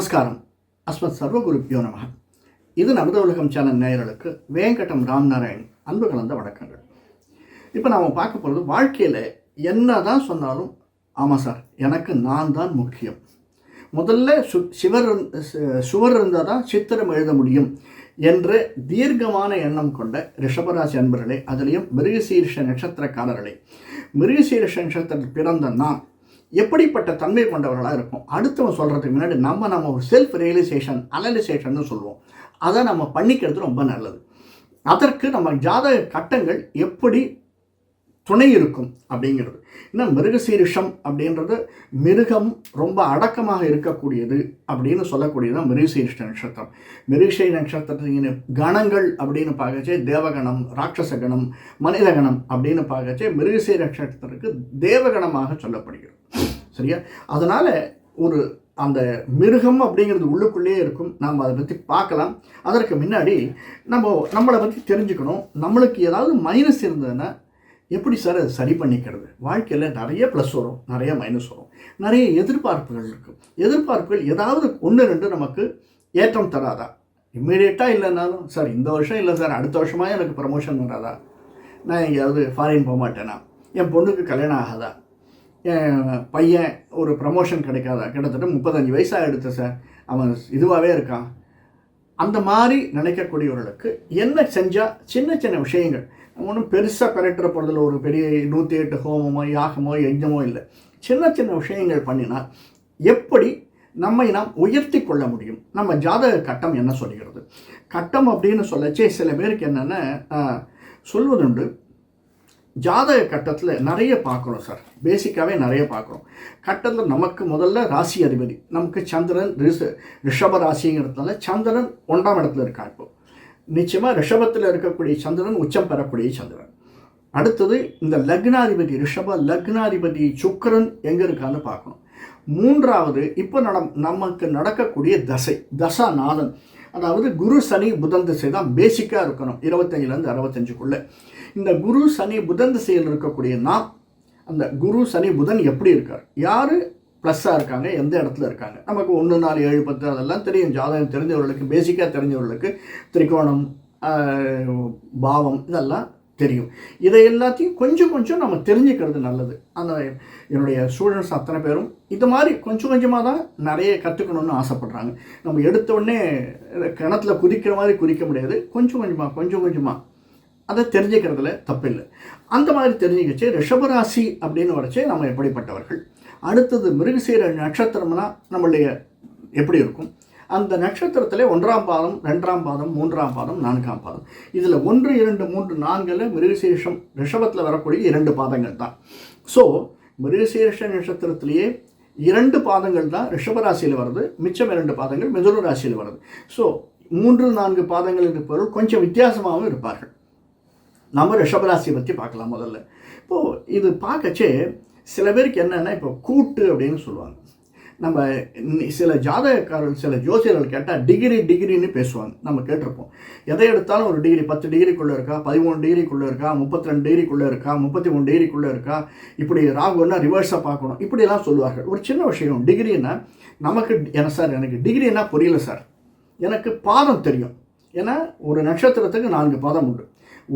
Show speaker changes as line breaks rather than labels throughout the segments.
நமஸ்காரம் அஸ்மத் சர்வகுருப்பியோ நமக இது நமது உலகம் சேனல் நேயர்களுக்கு வேங்கடம் ராம்நாராயண் அன்பு கலந்த வணக்கங்கள் இப்போ நாம் பார்க்க போகிறது வாழ்க்கையில் என்ன தான் சொன்னாலும் ஆமாம் சார் எனக்கு நான் தான் முக்கியம் முதல்ல சு சிவர் சுவர் இருந்தால் தான் சித்திரம் எழுத முடியும் என்று தீர்க்கமான எண்ணம் கொண்ட ரிஷபராசி அன்பர்களே அதுலேயும் மிருகசீர்ஷ நட்சத்திரக்காரர்களே மிருகசீர்ஷ நட்சத்திரத்தில் பிறந்த நான் எப்படிப்பட்ட தன்மை கொண்டவர்களாக இருக்கும் அடுத்தவன் சொல்கிறதுக்கு முன்னாடி நம்ம நம்ம ஒரு செல்ஃப் ரியலைசேஷன் அனலைசேஷன் சொல்லுவோம் அதை நம்ம பண்ணிக்கிறது ரொம்ப நல்லது அதற்கு நம்ம ஜாதக கட்டங்கள் எப்படி துணை இருக்கும் அப்படிங்கிறது இன்னும் மிருகசீரிஷம் அப்படின்றது மிருகம் ரொம்ப அடக்கமாக இருக்கக்கூடியது அப்படின்னு சொல்லக்கூடியது தான் மிருகசீரிஷ நட்சத்திரம் மிருகசீரி நட்சத்திரத்தின் கணங்கள் அப்படின்னு பார்க்கச்சே தேவகணம் ராட்சச கணம் மனிதகணம் அப்படின்னு பார்க்கச்சே மிருகசீரி நட்சத்திரத்திற்கு தேவகணமாக சொல்லப்படுகிறது சரியா அதனால் ஒரு அந்த மிருகம் அப்படிங்கிறது உள்ளுக்குள்ளேயே இருக்கும் நாம் அதை பற்றி பார்க்கலாம் அதற்கு முன்னாடி நம்ம நம்மளை பற்றி தெரிஞ்சுக்கணும் நம்மளுக்கு ஏதாவது மைனஸ் இருந்ததுன்னா எப்படி சார் அதை சரி பண்ணிக்கிறது வாழ்க்கையில் நிறைய ப்ளஸ் வரும் நிறைய மைனஸ் வரும் நிறைய எதிர்பார்ப்புகள் இருக்கும் எதிர்பார்ப்புகள் ஏதாவது ஒன்று ரெண்டு நமக்கு ஏற்றம் தராதா இம்மிடியேட்டாக இல்லைனாலும் சார் இந்த வருஷம் இல்லை சார் அடுத்த வருஷமாக எனக்கு ப்ரமோஷன் வராதா நான் எங்கேயாவது ஃபாரின் போக மாட்டேனா என் பொண்ணுக்கு கல்யாணம் ஆகாதா பையன் ஒரு ப்ரமோஷன் கிடைக்காதா கிட்டத்தட்ட முப்பத்தஞ்சு வயசாக எடுத்து சார் அவன் இதுவாகவே இருக்கான் அந்த மாதிரி நினைக்கக்கூடியவர்களுக்கு என்ன செஞ்சால் சின்ன சின்ன விஷயங்கள் ஒன்றும் பெருசாக பெரட்டுற பொழுதில் ஒரு பெரிய நூற்றி எட்டு ஹோமமோ யாகமோ யஜ்ஞமோ இல்லை சின்ன சின்ன விஷயங்கள் பண்ணினால் எப்படி நம்மை நாம் உயர்த்தி கொள்ள முடியும் நம்ம ஜாதக கட்டம் என்ன சொல்கிறது கட்டம் அப்படின்னு சொல்லச்சே சில பேருக்கு என்னென்ன சொல்வதுண்டு ஜாதக கட்டத்தில் நிறைய பார்க்குறோம் சார் பேசிக்காகவே நிறைய பார்க்குறோம் கட்டத்தில் நமக்கு முதல்ல ராசி அதிபதி நமக்கு சந்திரன் ரிஷ ரிஷப ராசிங்கிறதுனால சந்திரன் ஒன்றாம் இடத்துல இருக்கா இப்போ நிச்சயமாக ரிஷபத்தில் இருக்கக்கூடிய சந்திரன் உச்சம் பெறக்கூடிய சந்திரன் அடுத்தது இந்த லக்னாதிபதி ரிஷப லக்னாதிபதி சுக்கரன் எங்கே இருக்கான்னு பார்க்கணும் மூன்றாவது இப்போ நட நமக்கு நடக்கக்கூடிய தசை தசாநாதன் அதாவது குரு சனி புதன் திசை தான் பேசிக்காக இருக்கணும் இருபத்தஞ்சிலேருந்து அறுபத்தஞ்சுக்குள்ளே இந்த குரு சனி புதன் திசையில் இருக்கக்கூடிய நாம் அந்த குரு சனி புதன் எப்படி இருக்கார் யார் ப்ளஸ்ஸாக இருக்காங்க எந்த இடத்துல இருக்காங்க நமக்கு ஒன்று நாலு ஏழு பத்து அதெல்லாம் தெரியும் ஜாதகம் தெரிஞ்சவர்களுக்கு பேசிக்காக தெரிஞ்சவர்களுக்கு திரிகோணம் பாவம் இதெல்லாம் தெரியும் இதை எல்லாத்தையும் கொஞ்சம் கொஞ்சம் நம்ம தெரிஞ்சுக்கிறது நல்லது அந்த என்னுடைய ஸ்டூடெண்ட்ஸ் அத்தனை பேரும் இந்த மாதிரி கொஞ்சம் கொஞ்சமாக தான் நிறைய கற்றுக்கணும்னு ஆசைப்பட்றாங்க நம்ம எடுத்தோடனே கிணத்துல குதிக்கிற மாதிரி குதிக்க முடியாது கொஞ்சம் கொஞ்சமாக கொஞ்சம் கொஞ்சமாக அதை தெரிஞ்சுக்கிறதுல தப்பில்லை அந்த மாதிரி தெரிஞ்சுக்கிச்சு ரிஷபராசி அப்படின்னு வரைச்சே நம்ம எப்படிப்பட்டவர்கள் அடுத்தது மிருகசீர நட்சத்திரம்னா நம்மளுடைய எப்படி இருக்கும் அந்த நட்சத்திரத்திலே ஒன்றாம் பாதம் ரெண்டாம் பாதம் மூன்றாம் பாதம் நான்காம் பாதம் இதில் ஒன்று இரண்டு மூன்று நான்கில் மிருகசீர்ஷம் ரிஷபத்தில் வரக்கூடிய இரண்டு பாதங்கள் தான் ஸோ மிருகசீர்ஷ நட்சத்திரத்திலேயே இரண்டு பாதங்கள் தான் ரிஷபராசியில் வருது மிச்சம் இரண்டு பாதங்கள் மிதுன ராசியில் வருது ஸோ மூன்று நான்கு பாதங்கள் இருப்பவர்கள் கொஞ்சம் வித்தியாசமாகவும் இருப்பார்கள் நம்ம ரிஷபராசியை பற்றி பார்க்கலாம் முதல்ல இப்போது இது பார்க்கச்சே சில பேருக்கு என்னென்னா இப்போ கூட்டு அப்படின்னு சொல்லுவாங்க நம்ம சில ஜாதகக்காரர்கள் சில ஜோசியர்கள் கேட்டால் டிகிரி டிகிரின்னு பேசுவாங்க நம்ம கேட்டிருப்போம் எதை எடுத்தாலும் ஒரு டிகிரி பத்து டிகிரிக்குள்ளே இருக்கா பதிமூணு டிகிரிக்குள்ளே இருக்கா முப்பத்தி ரெண்டு டிகிரிக்குள்ளே இருக்கா முப்பத்தி மூணு டிகிரிக்குள்ளே இருக்கா இப்படி ராகுன்னா ரிவர்ஸாக பார்க்கணும் இப்படிலாம் சொல்லுவார்கள் ஒரு சின்ன விஷயம் டிகிரின்னா நமக்கு என்ன சார் எனக்கு டிகிரின்னா புரியல சார் எனக்கு பாதம் தெரியும் ஏன்னா ஒரு நட்சத்திரத்துக்கு நான்கு பாதம் உண்டு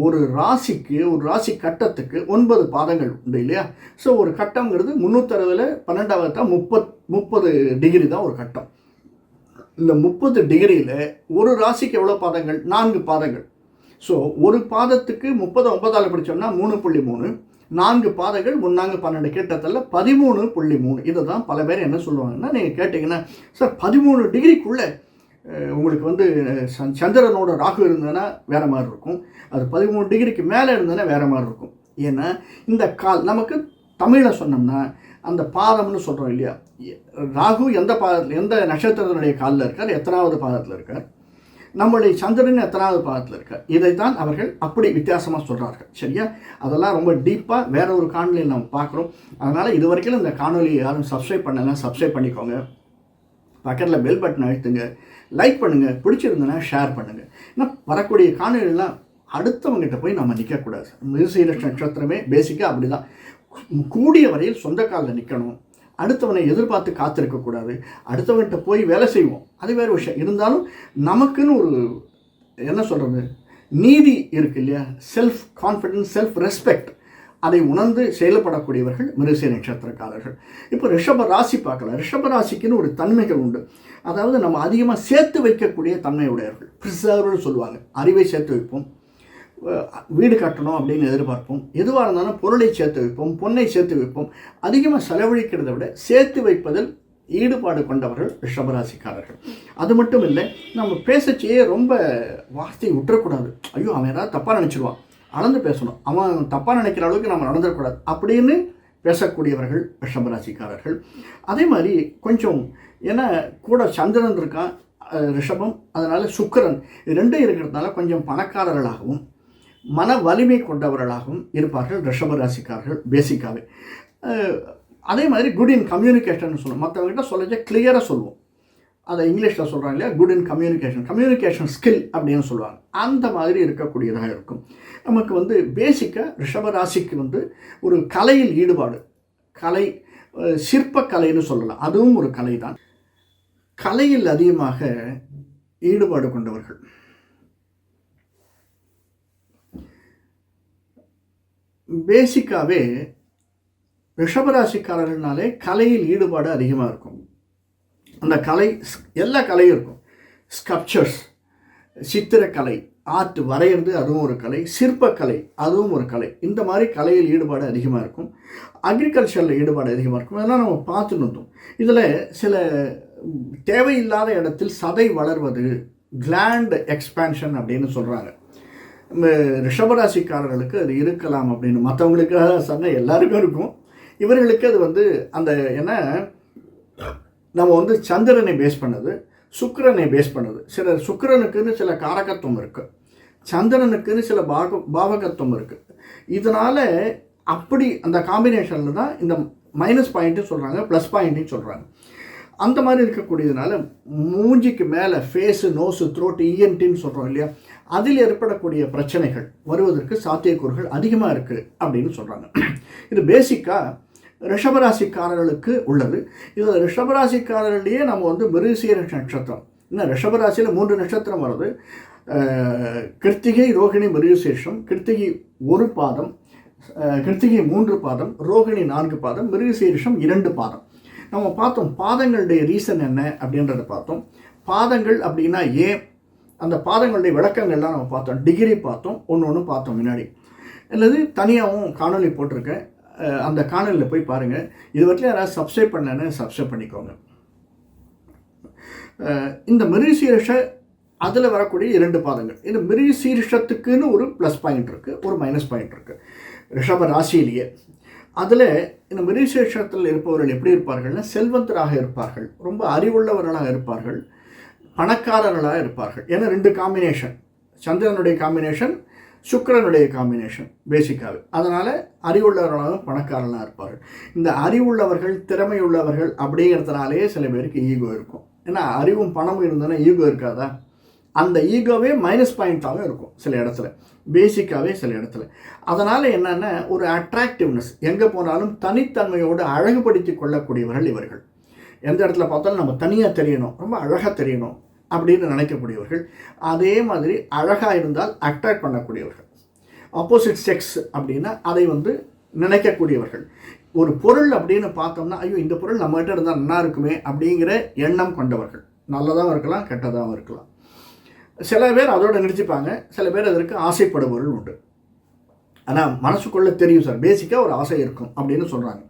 ஒரு ராசிக்கு ஒரு ராசி கட்டத்துக்கு ஒன்பது பாதங்கள் உண்டு இல்லையா ஸோ ஒரு கட்டங்கிறது முந்நூற்றறுவதில் பன்னெண்டாவது தான் முப்பத் முப்பது டிகிரி தான் ஒரு கட்டம் இந்த முப்பது டிகிரியில் ஒரு ராசிக்கு எவ்வளோ பாதங்கள் நான்கு பாதங்கள் ஸோ ஒரு பாதத்துக்கு முப்பது ஒன்பதால் படித்தோம்னா மூணு புள்ளி மூணு நான்கு பாதைகள் முன்னாங்க பன்னெண்டு கிட்டத்தில் பதிமூணு புள்ளி மூணு இதை தான் பல பேர் என்ன சொல்லுவாங்கன்னா நீங்கள் கேட்டிங்கன்னா சார் பதிமூணு டிகிரிக்குள்ளே உங்களுக்கு வந்து சந் சந்திரனோட ராகு இருந்ததுன்னா வேறு மாதிரி இருக்கும் அது பதிமூணு டிகிரிக்கு மேலே இருந்ததுன்னா வேறு மாதிரி இருக்கும் ஏன்னா இந்த கால் நமக்கு தமிழில் சொன்னோம்னா அந்த பாதம்னு சொல்கிறோம் இல்லையா ராகு எந்த பாதத்தில் எந்த நட்சத்திரத்தினுடைய காலில் இருக்கார் எத்தனாவது பாதத்தில் இருக்கார் நம்முடைய சந்திரன் எத்தனாவது பாதத்தில் இருக்கார் இதைத்தான் அவர்கள் அப்படி வித்தியாசமாக சொல்கிறார்கள் சரியா அதெல்லாம் ரொம்ப டீப்பாக வேற ஒரு காணொலியில் நம்ம பார்க்குறோம் அதனால் இது வரைக்கும் இந்த காணொலியை யாரும் சப்ஸ்கிரைப் பண்ணலாம் சப்ஸ்கிரைப் பண்ணிக்கோங்க பக்கத்தில் பெல் பட்டன் அழுத்துங்க லைக் பண்ணுங்கள் பிடிச்சிருந்தனா ஷேர் பண்ணுங்கள் ஏன்னா வரக்கூடிய காணொலிகள்லாம் அடுத்தவங்ககிட்ட போய் நம்ம நிற்கக்கூடாது மிருசீர நட்சத்திரமே பேசிக்காக அப்படி தான் கூடிய வரையில் சொந்த காலில் நிற்கணும் அடுத்தவனை எதிர்பார்த்து காத்திருக்கக்கூடாது அடுத்தவங்ககிட்ட போய் வேலை செய்வோம் அது வேறு விஷயம் இருந்தாலும் நமக்குன்னு ஒரு என்ன சொல்கிறது நீதி இருக்கு இல்லையா செல்ஃப் கான்ஃபிடென்ஸ் செல்ஃப் ரெஸ்பெக்ட் அதை உணர்ந்து செயல்படக்கூடியவர்கள் மிருசை நட்சத்திரக்காரர்கள் இப்போ ரிஷப ராசி பார்க்கலாம் ரிஷப ராசிக்குன்னு ஒரு தன்மைகள் உண்டு அதாவது நம்ம அதிகமாக சேர்த்து வைக்கக்கூடிய தன்மையுடையவர்கள் பிரிசர்வ்னு சொல்லுவாங்க அறிவை சேர்த்து வைப்போம் வீடு கட்டணும் அப்படின்னு எதிர்பார்ப்போம் எதுவாக இருந்தாலும் பொருளை சேர்த்து வைப்போம் பொன்னை சேர்த்து வைப்போம் அதிகமாக செலவழிக்கிறத விட சேர்த்து வைப்பதில் ஈடுபாடு கொண்டவர்கள் ரிஷபராசிக்காரர்கள் அது மட்டும் இல்லை நம்ம பேசச்சியே ரொம்ப வார்த்தை விட்டுறக்கூடாது ஐயோ அவன் ஏதாவது தப்பாக நினச்சிடுவான் அளந்து பேசணும் அவன் தப்பாக நினைக்கிற அளவுக்கு நம்ம நடந்துடக்கூடாது அப்படின்னு பேசக்கூடியவர்கள் ரிஷபராசிக்காரர்கள் அதே மாதிரி கொஞ்சம் ஏன்னா கூட சந்திரன் இருக்கான் ரிஷபம் அதனால் சுக்கரன் ரெண்டும் இருக்கிறதுனால கொஞ்சம் பணக்காரர்களாகவும் மன வலிமை கொண்டவர்களாகவும் இருப்பார்கள் ரிஷபராசிக்காரர்கள் பேசிக்காகவே அதே மாதிரி குட் இன் கம்யூனிகேஷன் சொல்லுவோம் மற்றவங்ககிட்ட சொல்லிச்சு கிளியராக சொல்லுவோம் அதை இங்கிலீஷில் சொல்கிறாங்க இல்லையா good in communication communication skill அப்படின்னு சொல்லுவாங்க அந்த மாதிரி இருக்கக்கூடியதாக இருக்கும் நமக்கு வந்து பேசிக்காக ரிஷபராசிக்கு வந்து ஒரு கலையில் ஈடுபாடு கலை சிற்பக்கலைன்னு சொல்லலாம் அதுவும் ஒரு கலை தான் கலையில் அதிகமாக ஈடுபாடு கொண்டவர்கள் பேசிக்காகவே ரிஷபராசிக்காரர்கள்னாலே கலையில் ஈடுபாடு அதிகமாக இருக்கும் அந்த கலை எல்லா கலையும் இருக்கும் ஸ்கப்சர்ஸ் சித்திரக்கலை ஆர்ட் வரைகிறது அதுவும் ஒரு கலை சிற்பக்கலை அதுவும் ஒரு கலை இந்த மாதிரி கலையில் ஈடுபாடு அதிகமாக இருக்கும் அக்ரிகல்ச்சரில் ஈடுபாடு அதிகமாக இருக்கும் இதெல்லாம் நம்ம பார்த்துன்னு இருந்தோம் இதில் சில தேவையில்லாத இடத்தில் சதை வளர்வது கிளாண்ட் எக்ஸ்பேன்ஷன் அப்படின்னு சொல்கிறாங்க ரிஷபராசிக்காரர்களுக்கு அது இருக்கலாம் அப்படின்னு மற்றவங்களுக்காக சொன்ன எல்லாருக்கும் இருக்கும் இவர்களுக்கு அது வந்து அந்த என்ன நம்ம வந்து சந்திரனை பேஸ் பண்ணது சுக்கரனை பேஸ் பண்ணது சில சுக்கரனுக்குன்னு சில காரகத்துவம் இருக்குது சந்திரனுக்குன்னு சில பாக பாவகத்துவம் இருக்குது இதனால் அப்படி அந்த காம்பினேஷனில் தான் இந்த மைனஸ் பாயிண்ட்டும் சொல்கிறாங்க ப்ளஸ் பாயிண்ட்டும் சொல்கிறாங்க அந்த மாதிரி இருக்கக்கூடியதுனால மூஞ்சிக்கு மேலே ஃபேஸு நோஸு த்ரோட் இஎன்டின்னு e சொல்கிறோம் இல்லையா அதில் ஏற்படக்கூடிய பிரச்சனைகள் வருவதற்கு சாத்தியக்கூறுகள் அதிகமாக இருக்குது அப்படின்னு சொல்கிறாங்க இது பேசிக்காக ரிஷபராசிக்காரர்களுக்கு உள்ளது இதில் ரிஷபராசிக்காரர்களையே நம்ம வந்து மிருசீர நட்சத்திரம் இன்னும் ரிஷபராசியில் மூன்று நட்சத்திரம் வருது கிருத்திகை ரோகிணி மிருகசேஷம் கிருத்திகை ஒரு பாதம் கிருத்திகை மூன்று பாதம் ரோகிணி நான்கு பாதம் மிருகசீரிஷம் இரண்டு பாதம் நம்ம பார்த்தோம் பாதங்களுடைய ரீசன் என்ன அப்படின்றத பார்த்தோம் பாதங்கள் அப்படின்னா ஏன் அந்த பாதங்களுடைய விளக்கங்கள்லாம் நம்ம பார்த்தோம் டிகிரி பார்த்தோம் ஒன்று ஒன்று பார்த்தோம் முன்னாடி அல்லது தனியாகவும் காணொலி போட்டிருக்கேன் அந்த காணலில் போய் பாருங்கள் இது வரைக்கும் யாராவது சப்ஸ்கிரைப் பண்ணலன்னு சப்ஸ்கிரைப் பண்ணிக்கோங்க இந்த மிருசீரிஷ அதில் வரக்கூடிய இரண்டு பாதங்கள் இந்த மிருசீரிஷத்துக்குன்னு ஒரு ப்ளஸ் பாயிண்ட் இருக்குது ஒரு மைனஸ் பாயிண்ட் இருக்குது ரிஷப ராசியிலேயே அதில் இந்த மிருசேஷத்தில் இருப்பவர்கள் எப்படி இருப்பார்கள்னா செல்வந்தராக இருப்பார்கள் ரொம்ப அறிவுள்ளவர்களாக இருப்பார்கள் பணக்காரர்களாக இருப்பார்கள் ஏன்னா ரெண்டு காம்பினேஷன் சந்திரனுடைய காம்பினேஷன் சுக்கரனுடைய காம்பினேஷன் பேசிக்காகவே அதனால் அறிவுள்ளவர்களாக பணக்காரனாக இருப்பார்கள் இந்த அறிவுள்ளவர்கள் உள்ளவர்கள் அப்படிங்கிறதுனாலேயே சில பேருக்கு ஈகோ இருக்கும் ஏன்னா அறிவும் பணமும் இருந்ததுன்னா ஈகோ இருக்காதா அந்த ஈகோவே மைனஸ் பாயிண்ட்டாகவே இருக்கும் சில இடத்துல பேசிக்காகவே சில இடத்துல அதனால் என்னென்னா ஒரு அட்ராக்டிவ்னஸ் எங்கே போனாலும் தனித்தன்மையோடு அழகுபடுத்தி கொள்ளக்கூடியவர்கள் இவர்கள் எந்த இடத்துல பார்த்தாலும் நம்ம தனியாக தெரியணும் ரொம்ப அழகாக தெரியணும் அப்படின்னு நினைக்கக்கூடியவர்கள் அதே மாதிரி அழகாக இருந்தால் அட்ராக்ட் பண்ணக்கூடியவர்கள் ஆப்போசிட் செக்ஸ் அப்படின்னா அதை வந்து நினைக்கக்கூடியவர்கள் ஒரு பொருள் அப்படின்னு பார்த்தோம்னா ஐயோ இந்த பொருள் நம்மகிட்ட இருந்தால் நல்லா இருக்குமே அப்படிங்கிற எண்ணம் கொண்டவர்கள் நல்லதாகவும் இருக்கலாம் கெட்டதாகவும் இருக்கலாம் சில பேர் அதோட நினச்சிப்பாங்க சில பேர் அதற்கு ஆசைப்படுபவர்கள் உண்டு ஆனால் மனசுக்குள்ளே தெரியும் சார் பேசிக்காக ஒரு ஆசை இருக்கும் அப்படின்னு சொல்கிறாங்க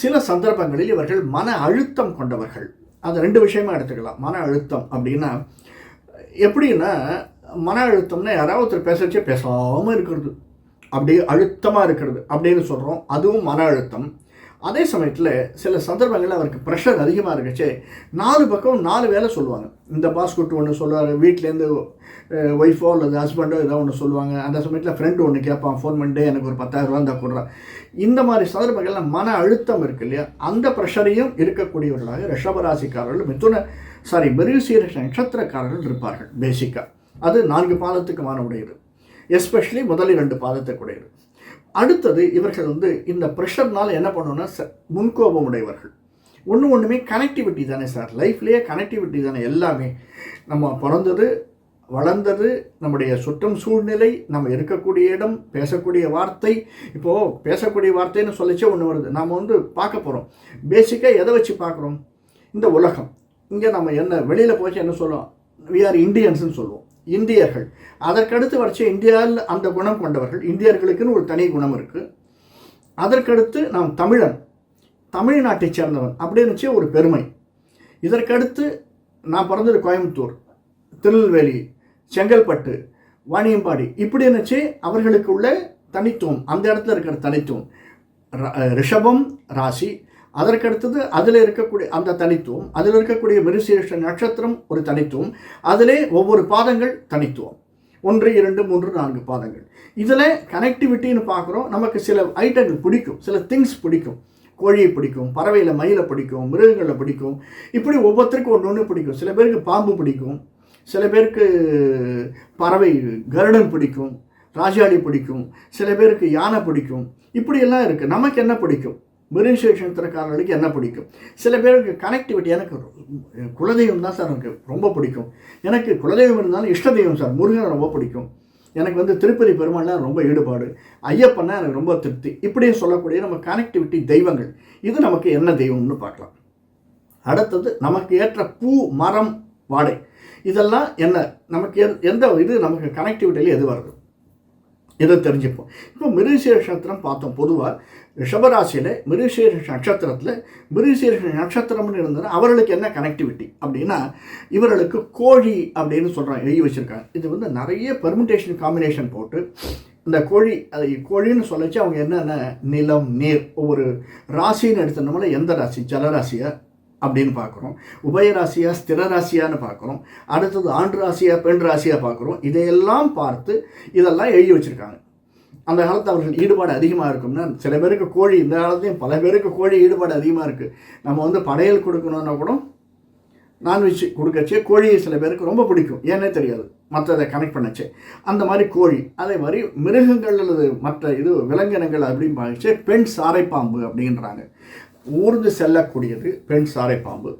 சில சந்தர்ப்பங்களில் இவர்கள் மன அழுத்தம் கொண்டவர்கள் அந்த ரெண்டு விஷயமா எடுத்துக்கலாம் மன அழுத்தம் அப்படின்னா எப்படின்னா மன அழுத்தம்னா யாராவது ஒருத்தர் பேசுறச்சே பேசாமல் இருக்கிறது அப்படியே அழுத்தமாக இருக்கிறது அப்படின்னு சொல்கிறோம் அதுவும் மன அழுத்தம் அதே சமயத்தில் சில சந்தர்ப்பங்களில் அவருக்கு ப்ரெஷர் அதிகமாக இருந்துச்சு நாலு பக்கம் நாலு வேலை சொல்லுவாங்க இந்த பாஸ் கூட்டு ஒன்று சொல்லுவார் வீட்டிலேருந்து ஒய்ஃபோ அல்லது ஹஸ்பண்டோ ஏதோ ஒன்று சொல்லுவாங்க அந்த சமயத்தில் ஃப்ரெண்டு ஒன்று கேட்பான் ஃபோன் பண்ணிட்டு எனக்கு ஒரு பத்தாயிரம் ரூபா இருந்தால் கொடுறான் இந்த மாதிரி சந்தர்ப்பங்களில் மன அழுத்தம் இருக்கு இல்லையா அந்த ப்ரெஷரையும் இருக்கக்கூடியவர்களாக ரிஷபராசிக்காரர்கள் மிதுன சாரி மெருசீர நட்சத்திரக்காரர்கள் இருப்பார்கள் பேசிக்காக அது நான்கு பாதத்துக்கு உடையது எஸ்பெஷலி முதல் இரண்டு பாதத்துக்குடையது அடுத்தது இவர்கள் வந்து இந்த ப்ரெஷர்னால் என்ன பண்ணணும்னா முன்கோபம் உடையவர்கள் ஒன்று ஒன்றுமே கனெக்டிவிட்டி தானே சார் லைஃப்லேயே கனெக்டிவிட்டி தானே எல்லாமே நம்ம பிறந்தது வளர்ந்தது நம்முடைய சுற்றம் சூழ்நிலை நம்ம இருக்கக்கூடிய இடம் பேசக்கூடிய வார்த்தை இப்போது பேசக்கூடிய வார்த்தைன்னு சொல்லிச்சே ஒன்று வருது நாம் வந்து பார்க்க போகிறோம் பேசிக்காக எதை வச்சு பார்க்குறோம் இந்த உலகம் இங்கே நம்ம என்ன வெளியில் போச்சு என்ன சொல்லுவோம் வி ஆர் இண்டியன்ஸ்னு சொல்லுவோம் இந்தியர்கள் அதற்கடுத்து வரைச்சு இந்தியாவில் அந்த குணம் கொண்டவர்கள் இந்தியர்களுக்குன்னு ஒரு தனி குணம் இருக்குது அதற்கடுத்து நாம் தமிழன் தமிழ்நாட்டை சேர்ந்தவன் அப்படின்னு ஒரு பெருமை இதற்கடுத்து நான் பிறந்தது கோயம்புத்தூர் திருநெல்வேலி செங்கல்பட்டு வாணியம்பாடி இப்படி இருந்துச்சு அவர்களுக்கு உள்ள தனித்துவம் அந்த இடத்துல இருக்கிற தனித்துவம் ரிஷபம் ராசி அதற்கடுத்தது அதில் இருக்கக்கூடிய அந்த தனித்துவம் அதில் இருக்கக்கூடிய மிருசேஷ நட்சத்திரம் ஒரு தனித்துவம் அதிலே ஒவ்வொரு பாதங்கள் தனித்துவம் ஒன்று இரண்டு மூன்று நான்கு பாதங்கள் இதில் கனெக்டிவிட்டின்னு பார்க்குறோம் நமக்கு சில ஐட்டங்கள் பிடிக்கும் சில திங்ஸ் பிடிக்கும் கோழியை பிடிக்கும் பறவையில் மயிலை பிடிக்கும் மிருகங்களை பிடிக்கும் இப்படி ஒவ்வொருத்தருக்கும் ஒன்று ஒன்று பிடிக்கும் சில பேருக்கு பாம்பு பிடிக்கும் சில பேருக்கு பறவை கருடன் பிடிக்கும் ராஜாளி பிடிக்கும் சில பேருக்கு யானை பிடிக்கும் இப்படியெல்லாம் இருக்குது நமக்கு என்ன பிடிக்கும் மிருன் நட்சத்திரக்காரர்களுக்கு என்ன பிடிக்கும் சில பேருக்கு கனெக்டிவிட்டி எனக்கு குலதெய்வம் தான் சார் எனக்கு ரொம்ப பிடிக்கும் எனக்கு குலதெய்வம் இருந்தாலும் இஷ்ட தெய்வம் சார் முருகன் ரொம்ப பிடிக்கும் எனக்கு வந்து திருப்பதி பெருமாள்லாம் ரொம்ப ஈடுபாடு ஐயப்பன்னா எனக்கு ரொம்ப திருப்தி இப்படியும் சொல்லக்கூடிய நம்ம கனெக்டிவிட்டி தெய்வங்கள் இது நமக்கு என்ன தெய்வம்னு பார்க்கலாம் அடுத்தது நமக்கு ஏற்ற பூ மரம் வாடை இதெல்லாம் என்ன நமக்கு எந்த இது நமக்கு கனெக்டிவிட்டியில் எது வருது இதை தெரிஞ்சுப்போம் இப்போ மிருசீர நட்சத்திரம் பார்த்தோம் பொதுவாக ரிஷபராசியில் மிருசீர நட்சத்திரத்தில் மிருசீர நட்சத்திரம்னு இருந்ததுன்னா அவர்களுக்கு என்ன கனெக்டிவிட்டி அப்படின்னா இவர்களுக்கு கோழி அப்படின்னு சொல்கிறாங்க எழுதி வச்சுருக்காங்க இது வந்து நிறைய பெர்மிட்டேஷன் காம்பினேஷன் போட்டு இந்த கோழி அதை கோழின்னு சொல்லிச்சு அவங்க என்னென்ன நிலம் நீர் ஒவ்வொரு ராசின்னு எடுத்தோம்னால எந்த ராசி ஜலராசியாக அப்படின்னு பார்க்குறோம் உபயராசியா ஸ்திர ராசியான்னு பார்க்குறோம் அடுத்தது ஆண்டு ராசியாக பெண் ராசியாக பார்க்குறோம் இதையெல்லாம் பார்த்து இதெல்லாம் எழுதி வச்சுருக்காங்க அந்த காலத்தில் அவர்கள் ஈடுபாடு அதிகமாக இருக்கும்னா சில பேருக்கு கோழி இந்த காலத்தையும் பல பேருக்கு கோழி ஈடுபாடு அதிகமாக இருக்குது நம்ம வந்து படையல் கொடுக்கணுன்னா கூட நான்வெஜ் கொடுக்கச்சே கோழியை சில பேருக்கு ரொம்ப பிடிக்கும் ஏன்னே தெரியாது மற்றதை கனெக்ட் பண்ணச்சு அந்த மாதிரி கோழி அதே மாதிரி மிருகங்கள் அல்லது மற்ற இது விலங்கினங்கள் அப்படின்னு பார்த்துச்சு பெண் சாரைப்பாம்பு அப்படின்றாங்க ஊர்ந்து செல்லக்கூடியது பெண் சாரை பாம்பு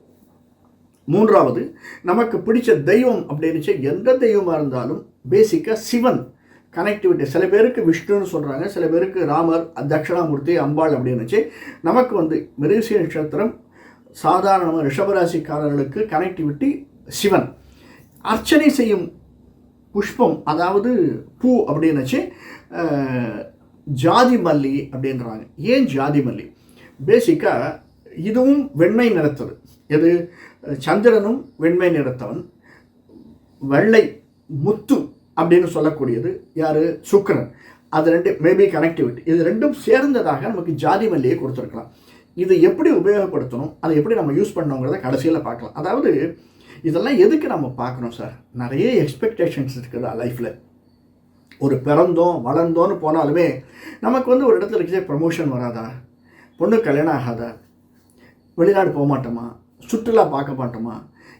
மூன்றாவது நமக்கு பிடிச்ச தெய்வம் அப்படின்னுச்சு எந்த தெய்வமாக இருந்தாலும் பேசிக்காக சிவன் கனெக்டிவிட்டி சில பேருக்கு விஷ்ணுன்னு சொல்கிறாங்க சில பேருக்கு ராமர் தட்சிணாமூர்த்தி அம்பாள் அப்படின்னுச்சு நமக்கு வந்து மிருசிய நட்சத்திரம் சாதாரணமாக ரிஷபராசிக்காரர்களுக்கு கனெக்டிவிட்டி சிவன் அர்ச்சனை செய்யும் புஷ்பம் அதாவது பூ அப்படின்னுச்சு ஜாதி மல்லி அப்படின்றாங்க ஏன் ஜாதி மல்லி பேசிக்காக இதுவும் வெண்மை நிறத்தது எது சந்திரனும் வெண்மை நிறத்தவன் வெள்ளை முத்து அப்படின்னு சொல்லக்கூடியது யார் சுக்கரன் அது ரெண்டு மேபி கனெக்டிவிட்டி இது ரெண்டும் சேர்ந்ததாக நமக்கு ஜாதி மல்லியை கொடுத்துருக்கலாம் இது எப்படி உபயோகப்படுத்தணும் அதை எப்படி நம்ம யூஸ் பண்ணோங்கிறத கடைசியில் பார்க்கலாம் அதாவது இதெல்லாம் எதுக்கு நம்ம பார்க்கணும் சார் நிறைய எக்ஸ்பெக்டேஷன்ஸ் இருக்குதா லைஃப்பில் ஒரு பிறந்தோம் வளர்ந்தோன்னு போனாலுமே நமக்கு வந்து ஒரு இடத்துல இருக்கே ப்ரமோஷன் வராதா பொண்ணு கல்யாணம் ஆகாத வெளிநாடு போக மாட்டோமா சுற்றுலா பார்க்க மாட்டோமா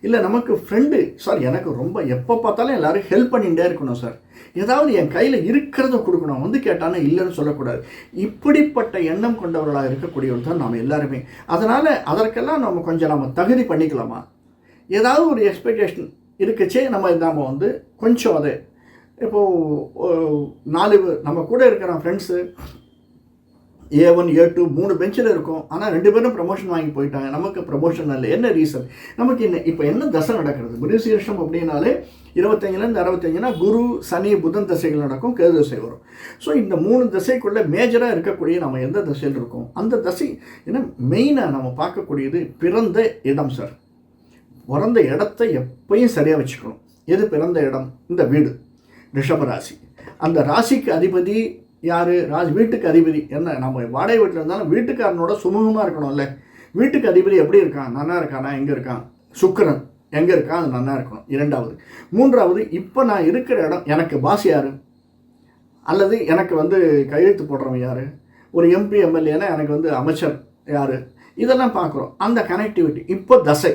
இல்லை நமக்கு ஃப்ரெண்டு சார் எனக்கு ரொம்ப எப்போ பார்த்தாலும் எல்லோரும் ஹெல்ப் பண்ணிகிட்டே இருக்கணும் சார் ஏதாவது என் கையில் இருக்கிறத கொடுக்கணும் வந்து கேட்டாலும் இல்லைன்னு சொல்லக்கூடாது இப்படிப்பட்ட எண்ணம் கொண்டவர்களாக இருக்கக்கூடியவர்கள் தான் நாம் எல்லாருமே அதனால் அதற்கெல்லாம் நம்ம கொஞ்சம் நம்ம தகுதி பண்ணிக்கலாமா ஏதாவது ஒரு எக்ஸ்பெக்டேஷன் இருக்கச்சே நம்ம நாம் வந்து கொஞ்சம் அதை இப்போது நாலு நம்ம கூட இருக்கிற friends A one A two மூணு பெஞ்சில் இருக்கும் ஆனால் ரெண்டு பேரும் ப்ரமோஷன் வாங்கி போயிட்டாங்க நமக்கு ப்ரமோஷன் இல்லை என்ன ரீசன் நமக்கு என்ன இப்போ என்ன தசை நடக்கிறது மிருசீர்ஷம் அப்படின்னாலே இருபத்தஞ்சிலேருந்து அறுபத்தஞ்சுனா குரு சனி புதன் தசைகள் நடக்கும் கேது தசை வரும் ஸோ இந்த மூணு தசைக்குள்ளே மேஜராக இருக்கக்கூடிய நம்ம எந்த தசையில் இருக்கோம் அந்த தசை ஏன்னா மெயினாக நம்ம பார்க்கக்கூடியது பிறந்த இடம் சார் பிறந்த இடத்த எப்பயும் சரியாக வச்சுக்கணும் எது பிறந்த இடம் இந்த வீடு ரிஷபராசி அந்த ராசிக்கு அதிபதி யார் ராஜ் வீட்டுக்கு அதிபதி என்ன நம்ம வாடகை வீட்டில் இருந்தாலும் வீட்டுக்காரனோட சுமூகமாக இருக்கணும்ல வீட்டுக்கு அதிபதி எப்படி இருக்கான் நன்னா இருக்கானா எங்கே இருக்கான் சுக்கரன் எங்கே இருக்கான் அது நன்னா இருக்கணும் இரண்டாவது மூன்றாவது இப்போ நான் இருக்கிற இடம் எனக்கு பாஸ் யார் அல்லது எனக்கு வந்து கையெழுத்து போடுறவன் யார் ஒரு எம்பி எம்எல்ஏனா எனக்கு வந்து அமைச்சர் யார் இதெல்லாம் பார்க்குறோம் அந்த கனெக்டிவிட்டி இப்போ தசை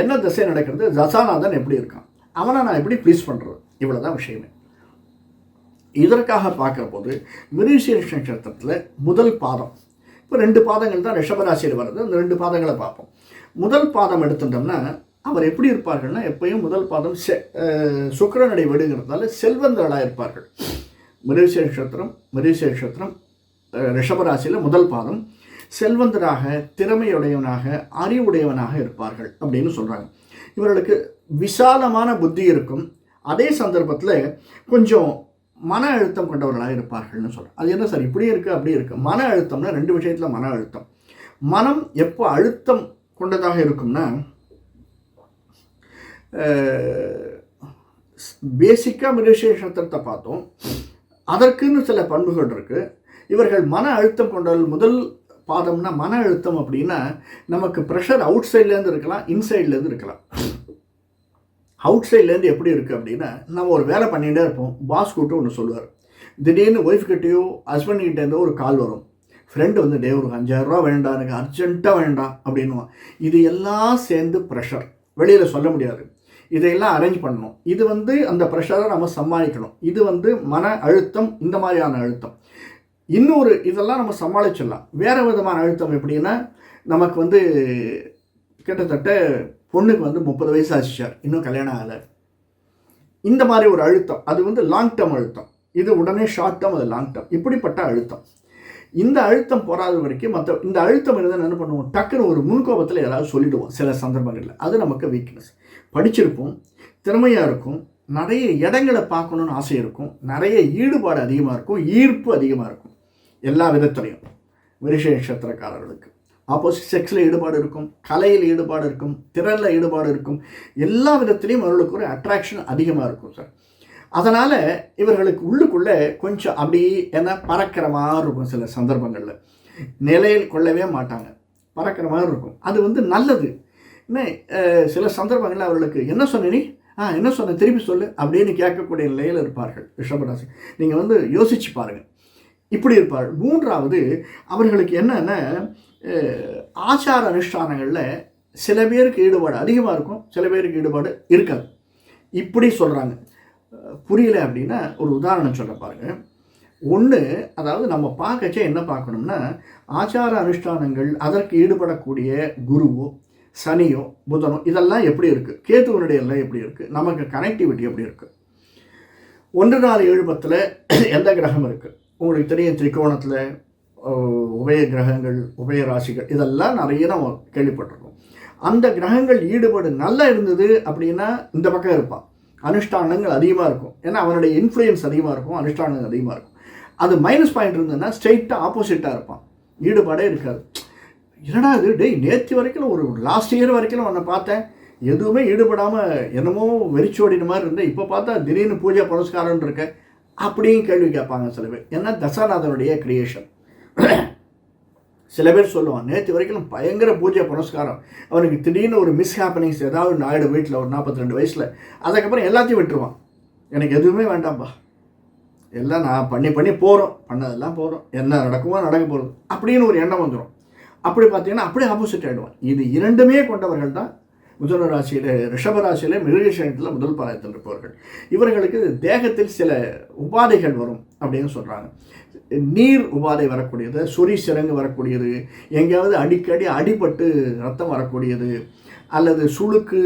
என்ன தசை நடக்கிறது தசாநாதன் எப்படி இருக்கான் அவனை நான் எப்படி ப்ளீஸ் பண்ணுறது இவ்வளோ தான் விஷயமே இதற்காக பார்க்குற போது மிருஷியரிஷ நட்சத்திரத்தில் முதல் பாதம் இப்போ ரெண்டு பாதங்கள் தான் ரிஷபராசியில் வருது அந்த ரெண்டு பாதங்களை பார்ப்போம் முதல் பாதம் எடுத்துட்டோம்னா அவர் எப்படி இருப்பார்கள்னா எப்பயும் முதல் பாதம் செ சுக்கரனடை விடுங்கிறதுனால செல்வந்தர்களாக இருப்பார்கள் மிருஷிய நட்சத்திரம் மிருஷிய நட்சத்திரம் ரிஷபராசியில் முதல் பாதம் செல்வந்தராக திறமையுடையவனாக அறிவுடையவனாக இருப்பார்கள் அப்படின்னு சொல்கிறாங்க இவர்களுக்கு விசாலமான புத்தி இருக்கும் அதே சந்தர்ப்பத்தில் கொஞ்சம் மன அழுத்தம் கொண்டவர்களாக இருப்பார்கள்னு சொல்கிறோம் அது என்ன சார் இப்படி இருக்குது அப்படி இருக்குது மன அழுத்தம்னா ரெண்டு விஷயத்தில் மன அழுத்தம் மனம் எப்போ அழுத்தம் கொண்டதாக இருக்கும்னா பேசிக்காக மெடிடேஷன் தரத்தை பார்த்தோம் அதற்குன்னு சில பண்புகள் இருக்குது இவர்கள் மன அழுத்தம் கொண்டவர்கள் முதல் பாதம்னா மன அழுத்தம் அப்படின்னா நமக்கு ப்ரெஷர் அவுட் சைட்லேருந்து இருக்கலாம் இன்சைட்லேருந்து இருக்கலாம் அவுட் சைட்லேருந்து எப்படி இருக்குது அப்படின்னா நம்ம ஒரு வேலை பண்ணிகிட்டே இருப்போம் பாஸ் கூட்டம் ஒன்று சொல்லுவார் திடீர்னு ஒய்ஃப் கிட்டேயோ ஹஸ்பண்ட் கிட்டேருந்தோ ஒரு கால் வரும் ஃப்ரெண்டு வந்து டே ஒரு அஞ்சாயிரரூவா வேண்டாம் எனக்கு அர்ஜென்ட்டாக வேண்டாம் அப்படின்வான் இது எல்லாம் சேர்ந்து ப்ரெஷர் வெளியில் சொல்ல முடியாது இதையெல்லாம் அரேஞ்ச் பண்ணணும் இது வந்து அந்த ப்ரெஷரை நம்ம சமாளிக்கணும் இது வந்து மன அழுத்தம் இந்த மாதிரியான அழுத்தம் இன்னொரு இதெல்லாம் நம்ம சமாளிச்சிடலாம் வேறு விதமான அழுத்தம் எப்படின்னா நமக்கு வந்து கிட்டத்தட்ட பொண்ணுக்கு வந்து முப்பது வயசு ஆச்சுச்சார் இன்னும் கல்யாணம் ஆகலை இந்த மாதிரி ஒரு அழுத்தம் அது வந்து லாங் டேர்ம் அழுத்தம் இது உடனே ஷார்ட் டேர்ம் அது லாங் டேர்ம் இப்படிப்பட்ட அழுத்தம் இந்த அழுத்தம் போராத வரைக்கும் மற்ற இந்த அழுத்தம் இருந்தால் என்ன பண்ணுவோம் டக்குன்னு ஒரு முன்கோபத்தில் யாராவது சொல்லிவிடுவோம் சில சந்தர்ப்பங்களில் அது நமக்கு வீக்னஸ் படிச்சிருப்போம் திறமையாக இருக்கும் நிறைய இடங்களை பார்க்கணுன்னு ஆசை இருக்கும் நிறைய ஈடுபாடு அதிகமாக இருக்கும் ஈர்ப்பு அதிகமாக இருக்கும் எல்லா விதத்துலையும் விருஷ நட்சத்திரக்காரர்களுக்கு ஆப்போசிட் செக்ஸில் ஈடுபாடு இருக்கும் கலையில் ஈடுபாடு இருக்கும் திறனில் ஈடுபாடு இருக்கும் எல்லா விதத்துலேயும் அவர்களுக்கு ஒரு அட்ராக்ஷன் அதிகமாக இருக்கும் சார் அதனால் இவர்களுக்கு உள்ளுக்குள்ளே கொஞ்சம் அப்படி என்ன பறக்கிற மாதிரி இருக்கும் சில சந்தர்ப்பங்களில் நிலையில் கொள்ளவே மாட்டாங்க பறக்கிற மாதிரி இருக்கும் அது வந்து நல்லது என்ன சில சந்தர்ப்பங்களில் அவர்களுக்கு என்ன சொன்னி ஆ என்ன சொன்ன திருப்பி சொல்லு அப்படின்னு கேட்கக்கூடிய நிலையில் இருப்பார்கள் ரிஷபராசி நீங்கள் வந்து யோசிச்சு பாருங்கள் இப்படி இருப்பார்கள் மூன்றாவது அவர்களுக்கு என்னென்ன ஆச்சார அனுஷ்டானங்களில் சில பேருக்கு ஈடுபாடு அதிகமாக இருக்கும் சில பேருக்கு ஈடுபாடு இருக்காது இப்படி சொல்கிறாங்க புரியல அப்படின்னா ஒரு உதாரணம் சொல்ல பாருங்கள் ஒன்று அதாவது நம்ம பார்க்கச்சே என்ன பார்க்கணும்னா ஆச்சார அனுஷ்டானங்கள் அதற்கு ஈடுபடக்கூடிய குருவோ சனியோ புதனோ இதெல்லாம் எப்படி இருக்குது கேத்துவனுடைய எல்லாம் எப்படி இருக்குது நமக்கு கனெக்டிவிட்டி எப்படி இருக்குது ஒன்று நாலு எழுபத்தில் எந்த கிரகம் இருக்குது உங்களுக்கு தெரியும் திரிகோணத்தில் உபய கிரகங்கள் உபய ராசிகள் இதெல்லாம் நிறைய நம்ம கேள்விப்பட்டிருக்கோம் அந்த கிரகங்கள் ஈடுபாடு நல்லா இருந்தது அப்படின்னா இந்த பக்கம் இருப்பான் அனுஷ்டானங்கள் அதிகமாக இருக்கும் ஏன்னா அவனுடைய இன்ஃப்ளூயன்ஸ் அதிகமாக இருக்கும் அனுஷ்டானங்கள் அதிகமாக இருக்கும் அது மைனஸ் பாயிண்ட் இருந்ததுன்னா ஸ்ட்ரெயிட்டாக ஆப்போசிட்டாக இருப்பான் ஈடுபாடே இருக்காது என்னடா இது டெய் நேற்று வரைக்கும் ஒரு லாஸ்ட் இயர் வரைக்கும் உன்னை பார்த்தேன் எதுவுமே ஈடுபடாமல் என்னமோ வெறிச்சோடின மாதிரி இருந்தேன் இப்போ பார்த்தா திடீர்னு பூஜை புரஸ்காரம் இருக்க அப்படியும் கேள்வி கேட்பாங்க சில பேர் ஏன்னா தசாநாதனுடைய கிரியேஷன் சில பேர் சொல்லுவான் நேற்று வரைக்கும் பயங்கர பூஜை புனஸ்காரம் அவனுக்கு திடீர்னு ஒரு மிஸ் ஹாப்பனிங்ஸ் ஏதாவது நாயுடு வீட்டில் ஒரு நாற்பத்தி ரெண்டு வயசில் அதுக்கப்புறம் எல்லாத்தையும் விட்டுருவான் எனக்கு எதுவுமே வேண்டாம்ப்பா எல்லாம் நான் பண்ணி பண்ணி போகிறோம் பண்ணதெல்லாம் போகிறோம் என்ன நடக்குமோ நடக்க போகிறது அப்படின்னு ஒரு எண்ணம் வந்துடும் அப்படி பார்த்தீங்கன்னா அப்படியே ஆப்போசிட் ஆகிடுவான் இது இரண்டுமே கொண்டவர்கள் தான் மிதுன ராசியிலே ரிஷபராசியிலே மிருகசனத்தில் முதல் பாதத்தில் இருப்பவர்கள் இவர்களுக்கு தேகத்தில் சில உபாதைகள் வரும் அப்படின்னு சொல்கிறாங்க நீர் உபாதை வரக்கூடியது சொறி சிறங்கு வரக்கூடியது எங்கேயாவது அடிக்கடி அடிபட்டு ரத்தம் வரக்கூடியது அல்லது சுளுக்கு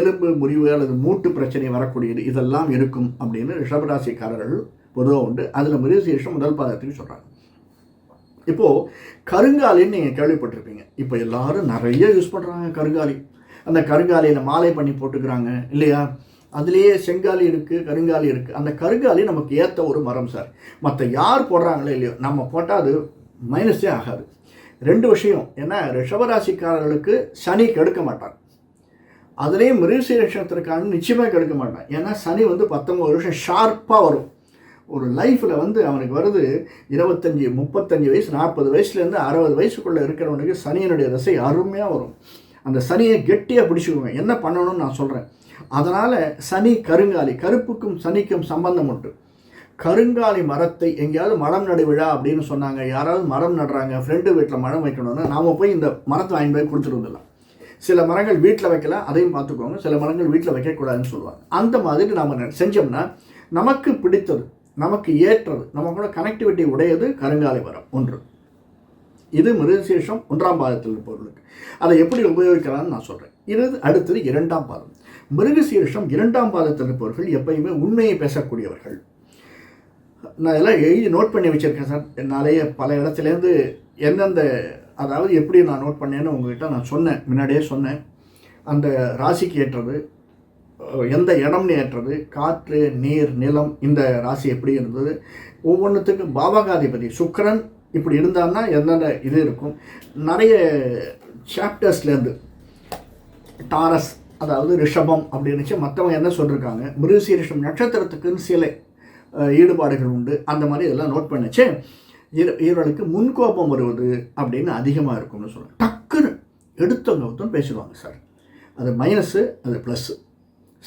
எலும்பு முறிவு அல்லது மூட்டு பிரச்சனை வரக்கூடியது இதெல்லாம் இருக்கும் அப்படின்னு ரிஷபராசிக்காரர்கள் பொதுவாக உண்டு அதில் மிருகசேஷம் முதல் பாதத்துக்கு சொல்கிறாங்க இப்போது கருங்காலின்னு நீங்கள் கேள்விப்பட்டிருப்பீங்க இப்போ எல்லாரும் நிறைய யூஸ் பண்ணுறாங்க கருங்காலி அந்த கருங்காலியில் மாலை பண்ணி போட்டுக்கிறாங்க இல்லையா அதுலேயே செங்காலி இருக்குது கருங்காலி இருக்குது அந்த கருங்காலி நமக்கு ஏற்ற ஒரு மரம் சார் மற்ற யார் போடுறாங்களோ இல்லையோ நம்ம போட்டால் அது மைனஸே ஆகாது ரெண்டு விஷயம் ஏன்னா ரிஷபராசிக்காரர்களுக்கு சனி கெடுக்க மாட்டான் அதுலேயும் மிருசி நட்சத்திரக்காரன் நிச்சயமாக கெடுக்க மாட்டான் ஏன்னா சனி வந்து பத்தொம்பது வருஷம் ஷார்ப்பாக வரும் ஒரு லைஃப்பில் வந்து அவனுக்கு வருது இருபத்தஞ்சி முப்பத்தஞ்சு வயசு நாற்பது வயசுலேருந்து அறுபது வயசுக்குள்ளே இருக்கிறவனுக்கு சனியனுடைய தசை அருமையாக வரும் அந்த சனியை கெட்டியாக பிடிச்சிக்குவேன் என்ன பண்ணணும்னு நான் சொல்கிறேன் அதனால் சனி கருங்காலி கருப்புக்கும் சனிக்கும் சம்பந்தம் உண்டு கருங்காலி மரத்தை எங்கேயாவது மரம் நடுவிழா அப்படின்னு சொன்னாங்க யாராவது மரம் நடுறாங்க ஃப்ரெண்டு வீட்டில் மரம் வைக்கணும்னா நாம் போய் இந்த மரத்தை வாங்கி போய் கொடுத்துட்டு வந்துடலாம் சில மரங்கள் வீட்டில் வைக்கலாம் அதையும் பார்த்துக்கோங்க சில மரங்கள் வீட்டில் வைக்கக்கூடாதுன்னு சொல்லுவாங்க அந்த மாதிரி நாம் செஞ்சோம்னா நமக்கு பிடித்தது நமக்கு ஏற்றது நம்ம கூட கனெக்டிவிட்டி உடையது கருங்காலை மரம் ஒன்று இது மிருகசேஷம் ஒன்றாம் பாதத்தில் இருப்பவர்களுக்கு அதை எப்படி உபயோகிக்கிறான்னு நான் சொல்கிறேன் இது அடுத்தது இரண்டாம் பாதம் மிருகசீரஷம் இரண்டாம் பாதத்தில் இருப்பவர்கள் எப்பயுமே உண்மையை பேசக்கூடியவர்கள் நான் எல்லாம் எழுதி நோட் பண்ணி வச்சுருக்கேன் சார் என்னாலேயே பல இடத்துலேருந்து எந்தெந்த அதாவது எப்படி நான் நோட் பண்ணேன்னு உங்கள்கிட்ட நான் சொன்னேன் முன்னாடியே சொன்னேன் அந்த ராசிக்கு ஏற்றது எந்த இடம் ஏற்றது காற்று நீர் நிலம் இந்த ராசி எப்படி இருந்தது ஒவ்வொன்றுத்துக்கும் பாபகாதிபதி சுக்கரன் இப்படி இருந்தான்னா எந்தெந்த இது இருக்கும் நிறைய சாப்டர்ஸ்லேருந்து டாரஸ் அதாவது ரிஷபம் அப்படின்னுச்சு மற்றவங்க என்ன சொல்லியிருக்காங்க மிருசீரிஷம் நட்சத்திரத்துக்குன்னு சில ஈடுபாடுகள் உண்டு அந்த மாதிரி இதெல்லாம் நோட் பண்ணிச்சு இவர்களுக்கு முன்கோபம் வருவது அப்படின்னு அதிகமாக இருக்கும்னு சொல்லுவாங்க டக்குன்னு எடுத்த கௌத்தம் பேசிடுவாங்க சார் அது மைனஸு அது ப்ளஸ்ஸு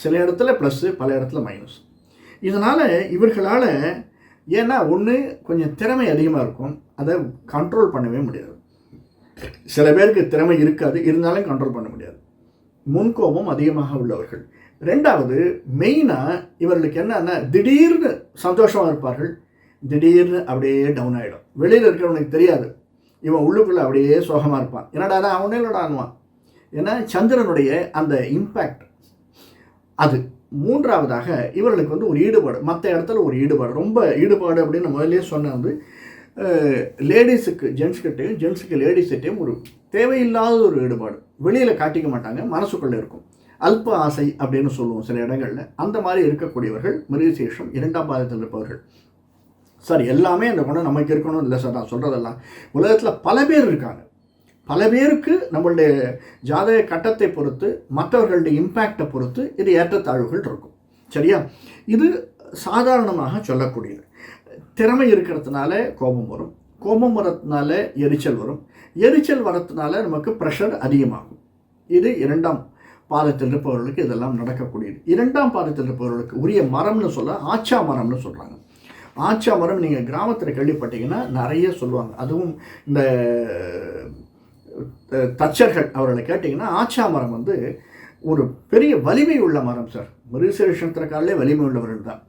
சில இடத்துல ப்ளஸ்ஸு பல இடத்துல மைனஸ் இதனால் இவர்களால் ஏன்னா ஒன்று கொஞ்சம் திறமை அதிகமாக இருக்கும் அதை கண்ட்ரோல் பண்ணவே முடியாது சில பேருக்கு திறமை இருக்காது இருந்தாலும் கண்ட்ரோல் பண்ண முடியாது முன்கோபம் அதிகமாக உள்ளவர்கள் ரெண்டாவது மெயினாக இவர்களுக்கு என்னன்னா திடீர்னு சந்தோஷமாக இருப்பார்கள் திடீர்னு அப்படியே டவுன் ஆகிடும் வெளியில் இருக்கிறவனுக்கு தெரியாது இவன் உள்ளுக்குள்ளே அப்படியே சோகமாக இருப்பான் என்னடா அவனே இல்லடான்வான் ஏன்னா சந்திரனுடைய அந்த இம்பேக்ட் அது மூன்றாவதாக இவர்களுக்கு வந்து ஒரு ஈடுபாடு மற்ற இடத்துல ஒரு ஈடுபாடு ரொம்ப ஈடுபாடு அப்படின்னு முதலே சொன்ன வந்து லேடிஸுக்கு ஜென்ஸ்கிட்டையும் ஜென்ஸுக்கு லேடிஸ்கிட்டையும் ஒரு தேவையில்லாத ஒரு ஈடுபாடு வெளியில் காட்டிக்க மாட்டாங்க மனசுக்குள்ளே இருக்கும் அல்ப ஆசை அப்படின்னு சொல்லுவோம் சில இடங்களில் அந்த மாதிரி இருக்கக்கூடியவர்கள் மிருகசேஷம் இரண்டாம் பாதத்தில் இருப்பவர்கள் சார் எல்லாமே அந்த குணம் நமக்கு இருக்கணும் இல்லை சார் நான் சொல்கிறதெல்லாம் உலகத்தில் பல பேர் இருக்காங்க பல பேருக்கு நம்மளுடைய ஜாதக கட்டத்தை பொறுத்து மற்றவர்களுடைய இம்பேக்டை பொறுத்து இது ஏற்றத்தாழ்வுகள் இருக்கும் சரியா இது சாதாரணமாக சொல்லக்கூடியது திறமை இருக்கிறதுனால கோபம் வரும் கோபம் வரத்துனால எரிச்சல் வரும் எரிச்சல் வரத்துனால நமக்கு ப்ரெஷர் அதிகமாகும் இது இரண்டாம் பாதத்தில் இருப்பவர்களுக்கு இதெல்லாம் நடக்கக்கூடியது இரண்டாம் பாதத்தில் இருப்பவர்களுக்கு உரிய மரம்னு சொல்ல ஆச்சா மரம்னு சொல்கிறாங்க ஆச்சா மரம் நீங்கள் கிராமத்தில் கேள்விப்பட்டீங்கன்னா நிறைய சொல்லுவாங்க அதுவும் இந்த தச்சர்கள் அவர்களை கேட்டிங்கன்னா ஆச்சா மரம் வந்து ஒரு பெரிய வலிமை உள்ள மரம் சார் மிருசரிஷந்திரக்காரிலே வலிமை உள்ளவர்கள் தான்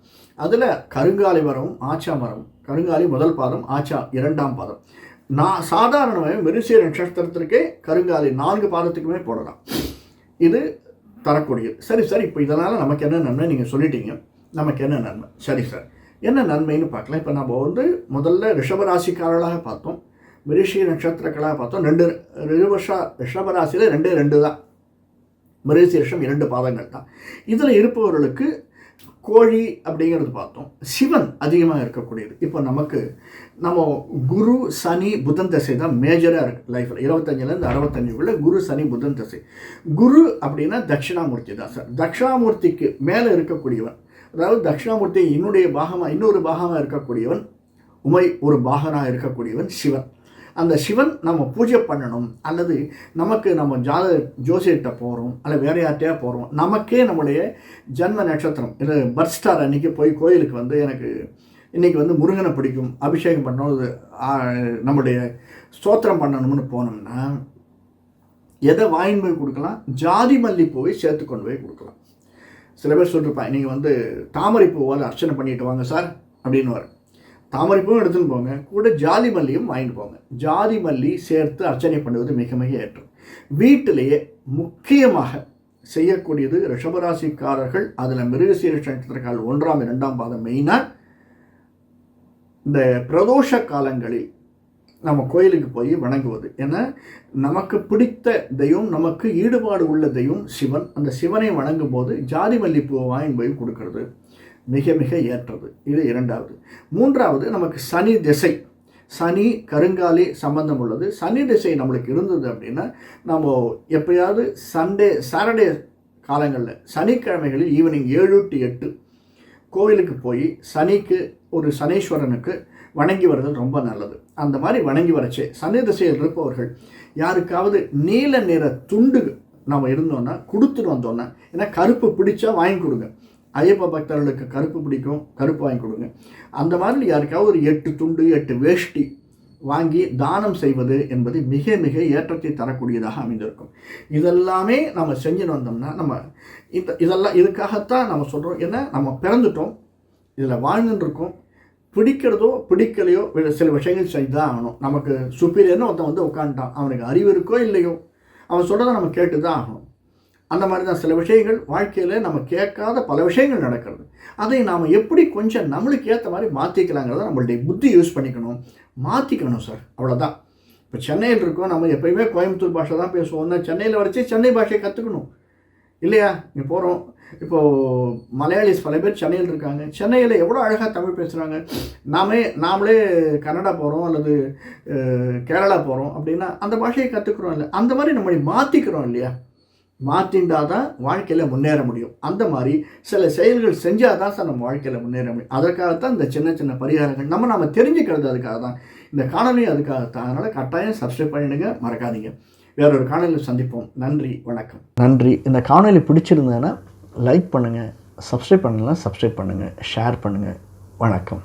அதில் கருங்காலி மரம் ஆச்சா மரம் கருங்காலி முதல் பாதம் ஆச்சா இரண்டாம் பாதம் நான் சாதாரணமாக மிருசிய நட்சத்திரத்திற்கே கருங்காலி நான்கு பாதத்துக்குமே போடலாம் இது தரக்கூடியது சரி சார் இப்போ இதனால் நமக்கு என்ன நன்மை நீங்கள் சொல்லிட்டீங்க நமக்கு என்ன நன்மை சரி சார் என்ன நன்மைன்னு பார்க்கலாம் இப்போ நம்ம வந்து முதல்ல ரிஷபராசிக்காரர்களாக பார்த்தோம் மிருஷி நட்சத்திரக்களாக பார்த்தோம் ரெண்டு ரிஷப ராசியில் ரெண்டே ரெண்டு தான் மிருசி ரிஷம் இரண்டு பாதங்கள் தான் இதில் இருப்பவர்களுக்கு கோழி அப்படிங்கிறது பார்த்தோம் சிவன் அதிகமாக இருக்கக்கூடியது இப்போ நமக்கு நம்ம குரு சனி புதன் தசை தான் மேஜராக இருக்குது லைஃப்பில் இருபத்தஞ்சிலேருந்து அறுபத்தஞ்சுக்குள்ளே குரு சனி புதன் தசை குரு அப்படின்னா தட்சிணாமூர்த்தி தான் சார் தட்சிணாமூர்த்திக்கு மேலே இருக்கக்கூடியவன் அதாவது தட்சிணாமூர்த்தி என்னுடைய பாகமாக இன்னொரு பாகமாக இருக்கக்கூடியவன் உமை ஒரு பாகனாக இருக்கக்கூடியவன் சிவன் அந்த சிவன் நம்ம பூஜை பண்ணணும் அல்லது நமக்கு நம்ம ஜாத ஜோசியிட்ட போகிறோம் அல்ல வேற யார்கிட்டயா போகிறோம் நமக்கே நம்முடைய ஜன்ம நட்சத்திரம் இது பர்த் ஸ்டார் அன்றைக்கி போய் கோயிலுக்கு வந்து எனக்கு இன்றைக்கி வந்து முருகனை பிடிக்கும் அபிஷேகம் பண்ணணும் நம்முடைய ஸ்தோத்திரம் பண்ணணும்னு போனோம்னா எதை வாயின் போய் கொடுக்கலாம் ஜாதி மல்லிப்பூவை சேர்த்து கொண்டு போய் கொடுக்கலாம் சில பேர் சொல்லியிருப்பாங்க நீங்கள் வந்து தாமரை பூவால் அர்ச்சனை பண்ணிட்டு வாங்க சார் அப்படின்னு தாமரைப்பும் எடுத்துன்னு போங்க கூட ஜாதி மல்லியும் வாங்கிட்டு போங்க ஜாதி மல்லி சேர்த்து அர்ச்சனை பண்ணுவது மிக மிக ஏற்றம் வீட்டிலேயே முக்கியமாக செய்யக்கூடியது ரிஷபராசிக்காரர்கள் அதில் மிருகசீரிஷ நட்சத்திரக்கால் ஒன்றாம் இரண்டாம் பாதம் மெயினாக இந்த பிரதோஷ காலங்களில் நம்ம கோயிலுக்கு போய் வணங்குவது ஏன்னா நமக்கு பிடித்த தெய்வம் நமக்கு ஈடுபாடு உள்ள தெய்வம் சிவன் அந்த சிவனை வணங்கும் போது ஜாதி மல்லிப்பூவை வாங்கி போய் கொடுக்கறது மிக மிக ஏற்றது இது இரண்டாவது மூன்றாவது நமக்கு சனி திசை சனி கருங்காலி சம்பந்தம் உள்ளது சனி திசை நம்மளுக்கு இருந்தது அப்படின்னா நம்ம எப்பயாவது சண்டே சாட்டர்டே காலங்களில் சனிக்கிழமைகளில் ஈவினிங் ஏழு டு எட்டு கோவிலுக்கு போய் சனிக்கு ஒரு சனீஸ்வரனுக்கு வணங்கி வர்றது ரொம்ப நல்லது அந்த மாதிரி வணங்கி வரச்சே சனி திசையில் இருப்பவர்கள் யாருக்காவது நீல நிற துண்டு நம்ம இருந்தோன்னா கொடுத்துட்டு வந்தோன்னா ஏன்னா கருப்பு பிடிச்சா வாங்கி கொடுங்க ஐயப்ப பக்தர்களுக்கு கருப்பு பிடிக்கும் கருப்பு வாங்கி கொடுங்க அந்த மாதிரி யாருக்காவது ஒரு எட்டு துண்டு எட்டு வேஷ்டி வாங்கி தானம் செய்வது என்பது மிக மிக ஏற்றத்தை தரக்கூடியதாக அமைந்திருக்கும் இதெல்லாமே நம்ம செஞ்சுன்னு வந்தோம்னா நம்ம இந்த இதெல்லாம் இதுக்காகத்தான் நம்ம சொல்கிறோம் ஏன்னா நம்ம பிறந்துட்டோம் இதில் வாழ்ந்துருக்கோம் பிடிக்கிறதோ பிடிக்கலையோ சில விஷயங்கள் செய்து தான் ஆகணும் நமக்கு சுப்பீரியர்னு ஒருத்தன் வந்து உட்காந்துட்டான் அவனுக்கு அறிவு இருக்கோ இல்லையோ அவன் சொல்கிறத நம்ம கேட்டு தான் ஆகணும் அந்த மாதிரி தான் சில விஷயங்கள் வாழ்க்கையில் நம்ம கேட்காத பல விஷயங்கள் நடக்கிறது அதை நாம் எப்படி கொஞ்சம் நம்மளுக்கு ஏற்ற மாதிரி மாற்றிக்கலாங்கிறத நம்மளுடைய புத்தி யூஸ் பண்ணிக்கணும் மாற்றிக்கணும் சார் அவ்வளோதான் இப்போ சென்னையில் இருக்கோம் நம்ம எப்பயுமே கோயம்புத்தூர் பாஷை தான் பேசுவோம் சென்னையில் வரைச்சி சென்னை பாஷையை கற்றுக்கணும் இல்லையா இங்கே போகிறோம் இப்போது மலையாளிஸ் பல பேர் சென்னையில் இருக்காங்க சென்னையில் எவ்வளோ அழகாக தமிழ் பேசுகிறாங்க நாமே நாமளே கன்னடா போகிறோம் அல்லது கேரளா போகிறோம் அப்படின்னா அந்த பாஷையை கற்றுக்குறோம் இல்லை அந்த மாதிரி நம்மளை மாற்றிக்கிறோம் இல்லையா மாற்றிண்டா தான் வாழ்க்கையில் முன்னேற முடியும் அந்த மாதிரி சில செயல்கள் செஞ்சால் தான் சார் நம்ம வாழ்க்கையில் முன்னேற முடியும் அதற்காகத்தான் இந்த சின்ன சின்ன பரிகாரங்கள் நம்ம நம்ம தெரிஞ்சுக்கிறது அதுக்காக தான் இந்த காணொலி அதுக்காகத்தான் அதனால் கட்டாயம் சப்ஸ்கிரைப் பண்ணிடுங்க மறக்காதீங்க வேற ஒரு காணொலியில் சந்திப்போம் நன்றி வணக்கம் நன்றி இந்த காணொலி பிடிச்சிருந்தேன்னா லைக் பண்ணுங்கள் சப்ஸ்கிரைப் பண்ணலாம் சப்ஸ்கிரைப் பண்ணுங்கள் ஷேர் பண்ணுங்கள் வணக்கம்